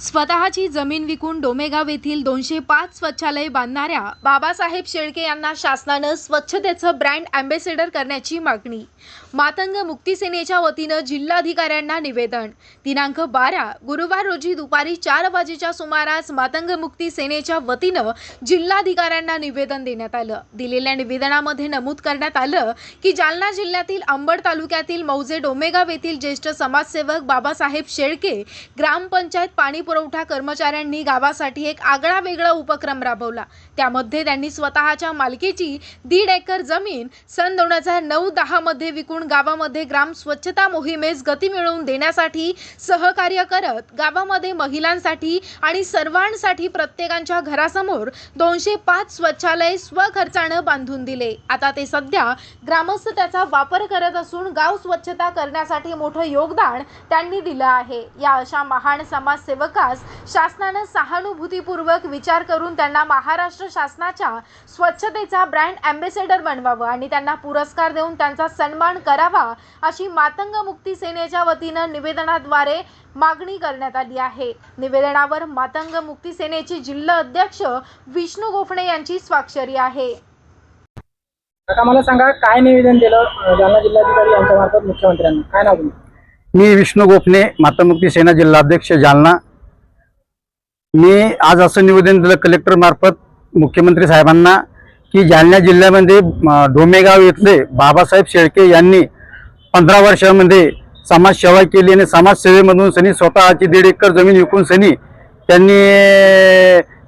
स्वतःची जमीन विकून डोमेगाव येथील दोनशे पाच स्वच्छालय बांधणाऱ्या बाबासाहेब शेळके यांना शासनानं स्वच्छतेचं ब्रँड अँबेसेडर करण्याची मागणी. मातंग मुक्ती सेनेच्या वतीनं जिल्हाधिकाऱ्यांना निवेदन. दिनांक बारा गुरुवार रोजी दुपारी चार वाजेच्या सुमारास मातंग मुक्ती सेनेच्या वतीनं जिल्हाधिकाऱ्यांना निवेदन देण्यात आलं. दिलेल्या निवेदनामध्ये नमूद करण्यात आलं की जालना जिल्ह्यातील अंबड तालुक्यातील मौजे डोमेगाव येथील ज्येष्ठ समाजसेवक बाबासाहेब शेळके ग्रामपंचायत पाणी पुरवठा कर्मचाऱ्यांनी गावासाठी एक आगळा वेगळा उपक्रम राबवला. त्यामध्ये त्यांनी स्वतःच्या मालकीची दीड एकर जमीन सन दोन हजार नऊ दहामध्ये विकून गावामध्ये ग्राम स्वच्छता मोहिमेस गती मिळवून देण्यासाठी सहकार्य करत गावामध्ये महिलांसाठी आणि सर्वांसाठी प्रत्येकांच्या घरासमोर दोनशे पाच स्वच्छालय स्वखर्चानं बांधून दिले. आता ते सध्या ग्रामस्थ त्याचा वापर करत असून गाव स्वच्छता करण्यासाठी मोठं योगदान त्यांनी दिलं आहे. या अशा महान समाजसेवकास शासनानं सहानुभूतीपूर्वक विचार करून त्यांना महाराष्ट्र शासनाच्या स्वच्छतेचा ब्रँड अँबेसेडर बनवावं आणि त्यांना पुरस्कार देऊन त्यांचा सन्मान कर करावा अशी मातंग मुक्ती सेनेच्या वतीनं निवेदनाद्वारे मागणी करण्यात आली आहे. निवेदनावर मातंग मुक्ती सेनेचे जिल्हा अध्यक्ष विष्णू गोफणे यांची स्वाक्षरी आहे. मला सांगा काय निवेदन दिलं जालना जिल्हाधिकारी यांच्या मार्फत मुख्यमंत्र्यांना? काय नाव मी विष्णू गोपने मातामुक्ती सेना जिल्हाध्यक्ष जालना. मी आज असं निवेदन दिलं कलेक्टर मार्फत मुख्यमंत्री साहेबांना की जालना जिल्ह्यामध्ये डोमेगाव येथले बाबासाहेब शेळके यांनी पंधरा वर्षामध्ये समाजसेवा केली आणि समाजसेवेमधून सनी स्वतःची दीड एकर जमीन विकून सनी त्यांनी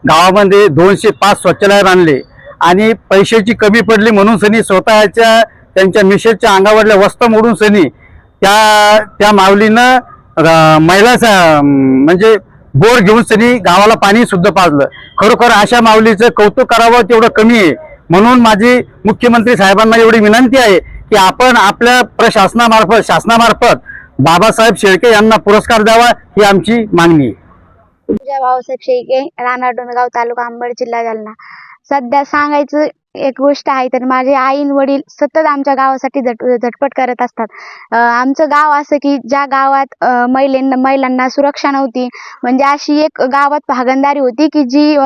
गावामध्ये दोनशे पाच शौचालय बांधले आणि पैशाची कमी पडली म्हणून सनी स्वतःच्या त्यांच्या मिशेलच्या अंगावरल्या वस्त्र मोडून सनी त्या त्या माऊलीनं महिलाचा महिला म्हणजे बोर घेऊन सनी गावाला पाणी सुद्धा पाजलं. खरोखर अशा माऊलीचं कौतुक करावं तेवढं कमी आहे. म्हणून माझी मुख्यमंत्री साहेबांना एवढी विनंती आहे की आपण आपल्या प्रशासनामार्फत शासनामार्फत बाबासाहेब शेळके यांना पुरस्कार द्यावा ही आमची मागणी आहे. भाऊसाहेब शेळके राहणार डोमेगाव तालुका अंबड जिल्हा जालना. सध्या सांगायचं एक गोष्ट आहे तर माझे आईन वडील सतत आमच्या गावासाठी झट झटपट करत असतात. आमचं गाव असं की ज्या गावात महिलांना महिलांना सुरक्षा नव्हती म्हणजे अशी एक गावात भागंदारी होती की जी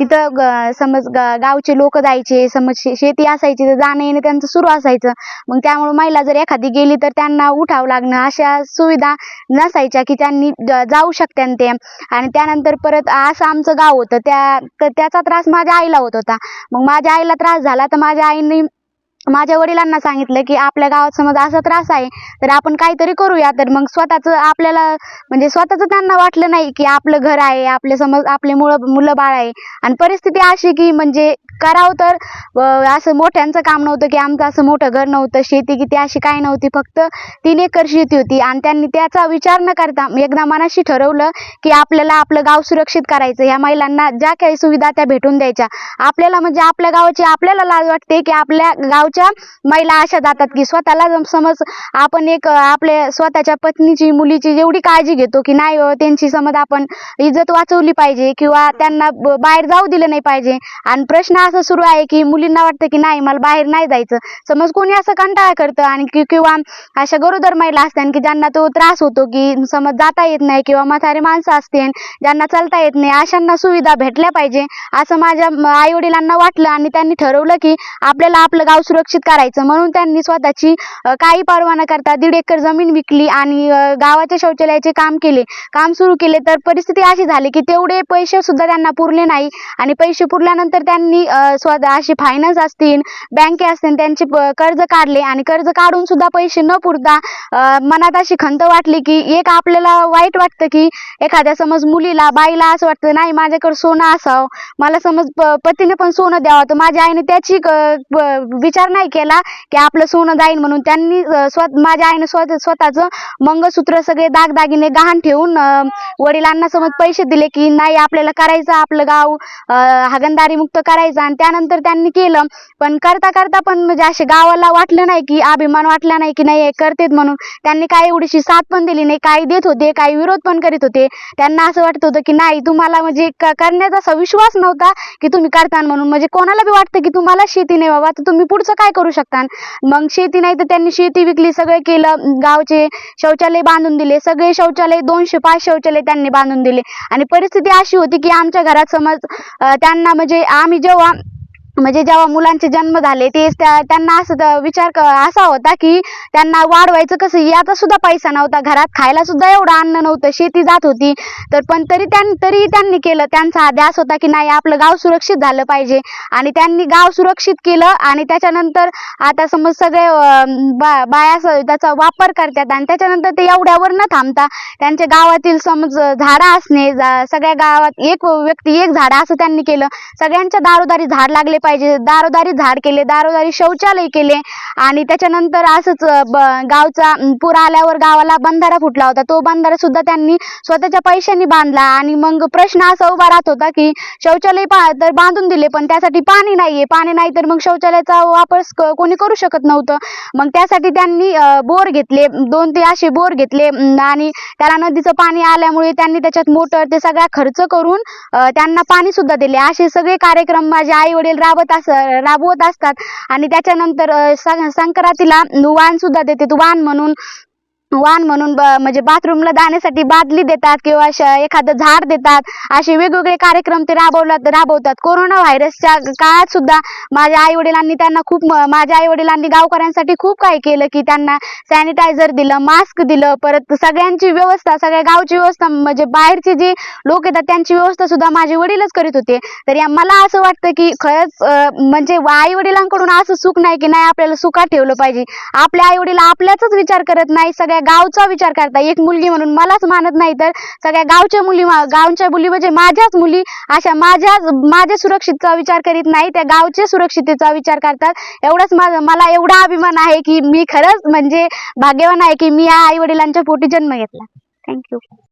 तिथं ग- समज गावचे लोक जायचे समज शे- शेती असायची तर जाणं येणं त्यांचं सुरू असायचं. मग त्यामुळे महिला जर एखादी गेली तर त्यांना उठावं लागणं अशा सुविधा नसायच्या की त्यांनी जाऊ शकत्यान ते आणि त्यानंतर परत असं आमचं गाव होतं त्या त्याचा त्रास माझ्या आईला होत होता. मग माझ्या आईला त्रास झाला तर माझ्या आईने माझ्या वडिलांना सांगितलं की आपल्या गावात समज असा त्रास आहे तर आपण काहीतरी करूया. तर मग स्वतःच आपल्याला म्हणजे स्वतःच त्यांना वाटलं नाही की आपलं घर आहे आपले समज आपले मुलं मुलं बाळ आहे. आणि परिस्थिती अशी की म्हणजे करावं तर असं मोठ्यांचं काम नव्हतं की आमचं असं मोठं घर नव्हतं शेती की ती अशी काय नव्हती. फक्त तीन एकर शेती होती. आणि त्यांनी त्याचा विचार न करता एकदा मनाशी ठरवलं की आपल्याला आपलं गाव सुरक्षित करायचं. ह्या महिलांना ज्या काही सुविधा त्या भेटून द्यायच्या. आपल्याला म्हणजे आपल्या गावाची आपल्याला लाज वाटते की आपल्या गावच्या महिला अशा जातात की स्वतःला समज आपण एक आपल्या स्वतःच्या पत्नीची मुलीची एवढी काळजी घेतो की नाही त्यांची समज आपण इज्जत वाचवली पाहिजे किंवा त्यांना बाहेर जाऊ दिलं नाही पाहिजे. आणि प्रश्न असं सुरू आहे की मुलींना वाटतं की नाही मला बाहेर नाही जायचं. समज कोणी असं कंटाळा करतं आणि किंवा अशा गरोदर महिला असतात की ज्यांना तो त्रास होतो की समज जाता येत नाही किंवा म्हातारे माणसं असतील ज्यांना चालता येत नाही अशांना सुविधा भेटल्या पाहिजे. असं माझ्या आई वडिलांना वाटलं आणि त्यांनी ठरवलं की आपल्याला आपलं गाव सुरक्षित करायचं. म्हणून त्यांनी स्वतःची काही परवा न करता दीड एकर जमीन विकली आणि गावाच्या शौचालयाचे काम केले. काम सुरू केले तर परिस्थिती अशी झाली की तेवढे पैसे सुद्धा त्यांना पुरले नाही आणि पैसे पुरल्यानंतर त्यांनी स्वतः अशी फायनान्स असतील बँके असतील त्यांचे कर्ज काढले आणि कर्ज काढून सुद्धा पैसे न पुरता मनात अशी खंत वाटली की एक आपल्याला वाईट वाटतं की एखाद्या समज मुलीला बाईला असं वाटतं नाही माझ्याकडे सोनं असावं. मला समज पतीने पण सोनं द्यावं. तर माझ्या आईने त्याची विचार नाही केला की आपलं सोनं जाईल म्हणून त्यांनी अं, माझ्या आईने स्वतः स्वतःचं मंगळसूत्र सगळे दागदागिने गहाण ठेवून वडिलांना समज पैसे दिले की नाही आपल्याला करायचं आपलं गाव हागणदारी मुक्त करायचं आणि त्यानंतर त्यांनी केलं. पण करता करता पण म्हणजे असे गावाला वाटलं नाही की अभिमान वाटला नाही की नाही हे करतेत म्हणून त्यांनी काही एवढीशी साथ पण दिली नाही काही देत होते काही विरोध पण करीत होते. त्यांना असं वाटत होतं की नाही तुम्हाला म्हणजे करण्याचा असा विश्वास नव्हता की तुम्ही करता म्हणून. म्हणजे कोणाला बी वाटतं की तुम्हाला शेती नाही बाबा तर तुम्ही पुढचं काय करू शकतात? मग शेती नाही तर त्यांनी शेती विकली सगळे केलं गावचे शौचालय बांधून दिले सगळे शौचालय दोनशे पाच शौचालय त्यांनी बांधून दिले. आणि परिस्थिती अशी होती की आमच्या घरात समज त्यांना म्हणजे आम्ही जेव्हा म्हणजे जेव्हा मुलांचे जन्म झाले ते त्या- त्यांना असं विचार क- असा होता की त्यांना वाढवायचं कसं याचा सुद्धा पैसा नव्हता घरात खायला सुद्धा एवढं अन्न नव्हतं शेती जात होती. तर पण तरी त्यां तरी त्यांनी केलं त्यांचा हा ध्यास होता की नाही आपलं गाव सुरक्षित झालं पाहिजे. आणि त्यांनी गाव सुरक्षित केलं आणि त्याच्यानंतर आता समज सगळे बा बाया त्याचा वापर करतात आणि त्याच्यानंतर ते एवढ्यावर न थांबता त्यांच्या गावातील समज झाडं असणे जा- सगळ्या गावात एक व्यक्ती एक झाड असं त्यांनी केलं. सगळ्यांच्या दारोदारी झाड लागले पाहिजे. दारोदारी झाड केले दारोदारी शौचालय केले आणि त्याच्यानंतर असंच ब- गावचा पूर आल्यावर गावाला बंधारा फुटला होता. तो बंधारा सुद्धा त्यांनी स्वतःच्या पैशांनी बांधला आणि मग प्रश्न असा उभा राहत होता की शौचालय पा तर बांधून दिले पण त्यासाठी पाणी नाहीये. पाणी नाही तर मग शौचालयाचा वापर कोणी करू शकत नव्हतं. मग त्यासाठी त्यांनी बोर घेतले. दोन ते असे बोर घेतले आणि त्याला नदीचं पाणी आल्यामुळे त्यांनी त्याच्यात मोटर ते सगळा खर्च करून त्यांना पाणी सुद्धा दिले. असे सगळे कार्यक्रम माझे आई वडील राबत अस राबवत असतात. आणि त्याच्यानंतर सं- संक्रांतीला वाण सुद्धा देते. वाण म्हणून वाण म्हणून ब- म्हणजे बाथरूमला जाण्यासाठी बादली देतात किंवा एखादं झाड देतात. असे वेगवेगळे कार्यक्रम ते राबवला राबवतात. कोरोना व्हायरसच्या काळात सुद्धा माझ्या आई वडिलांनी त्यांना खूप म- माझ्या आई वडिलांनी गावकऱ्यांसाठी खूप काही केलं की त्यांना सॅनिटायझर दिलं मास्क दिलं. परत सगळ्यांची व्यवस्था सगळ्या गावची व्यवस्था म्हणजे बाहेरचे जे लोक येतात त्यांची व्यवस्था सुद्धा माझे वडीलच करीत होते. तर या मला असं वाटतं की खरंच म्हणजे आई वडिलांकडून असं सुख नाही की नाही आपल्याला सुखात ठेवलं पाहिजे. आपल्या आई वडील आपल्याचाच विचार करत नाही सगळ्या गावचा विचार करता. एक मुलगी म्हणून मलाच मानत नाही तर सगळ्या गावच्या मुली गावच्या मुली म्हणजे माझ्याच मुली अशा माझ्याच माझ्या सुरक्षितचा विचार करीत नाही त्या गावच्या सुरक्षिततेचा विचार करतात. एवढंच मला एवढा अभिमान आहे की मी खरंच म्हणजे भाग्यवान आहे की मी या आई वडिलांच्या पोटी जन्म घेतला. थँक्यू